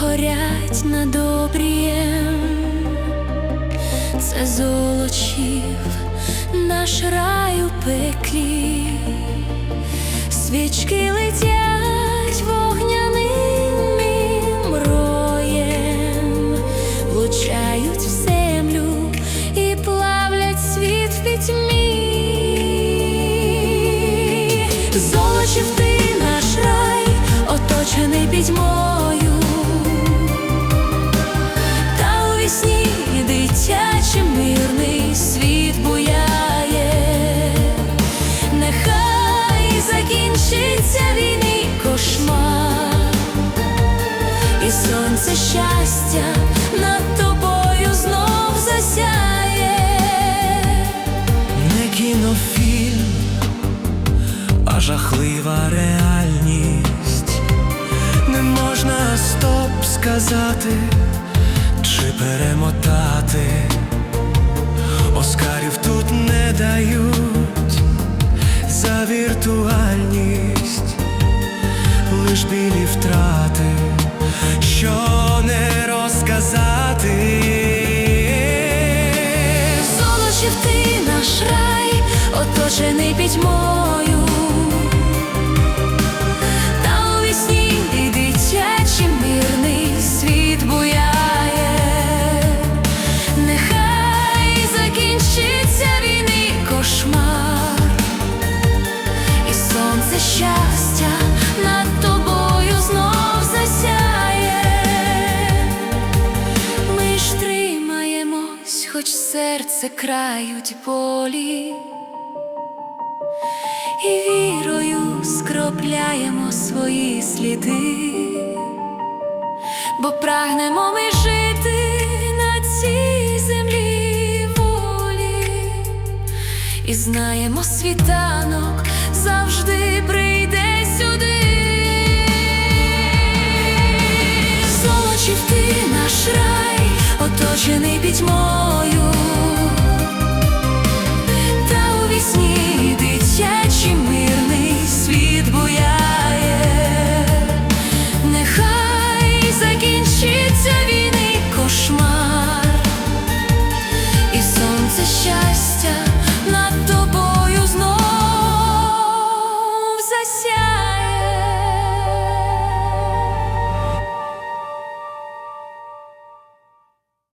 горять над обрієм, це золочів наш рай у пеклі, свічки летять вогняним роєм, влучають в землю і плавлять світ в пітьмі. Золочів ти наш рай, оточений пітьмою, сонце щастя над тобою знов засяє. Не кінофільм, а жахлива реальність. Не можна стоп сказати чи перемотати. Оскарів тут не дають за віртуальність, лиш білі втрати, наш рай, оточений пітьмою, та у вісні і дитячий мирний світ буяє, нехай закінчиться війни кошмар, і сонце щастя над тобою серце крають болі, і вірою скропляємо свої сліди, бо прагнемо ми жити на цій землі волі, і знаємо світанок завжди прийде сюди. Золочів ти наш рай, оточений пітьмою,